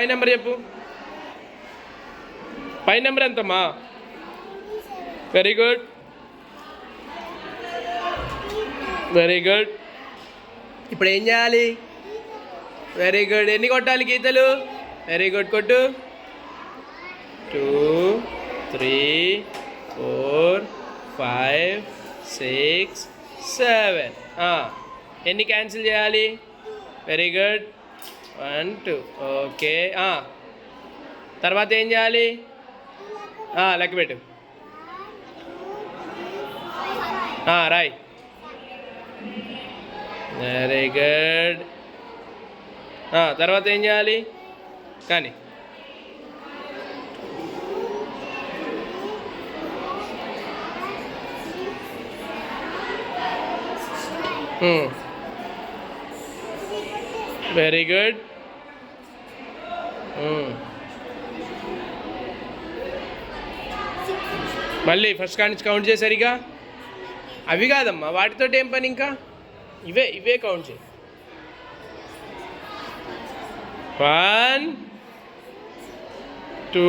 పై number చెప్పు. పై number ఎంతమ్మా? వెరీ గుడ్ వెరీ గుడ్ ఇప్పుడు ఏం చేయాలి? వెరీ గుడ్ ఎన్ని కొట్టాలి గీతలు? వెరీ గుడ్ కొట్టు. Two three four five six seven ఎన్ని క్యాన్సిల్ చేయాలి? Very good one two okay తర్వాత ఏం చేయాలి? లెక్క పెట్టు. రాయ్. వెరీ గుడ్ తర్వాత ఏం చేయాలి? కానీ. Hmm. Very good hmm. మళ్ళీ ఫస్ట్ కాడి నుంచి కౌంట్ చేసరిగా అవి కాదమ్మా వాటితో ఏం పని ఇంకా? ఇవే ఇవే కౌంట్ చేయి. వన్ టూ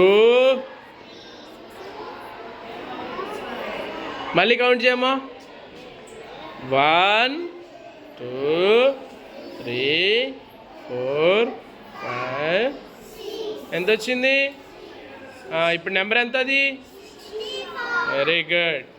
మళ్ళీ కౌంట్ చేయమ్మా. One two three four five. ఎంత వచ్చింది ఇప్పుడు నెంబర్ ఎంత అది వెరీ గుడ్.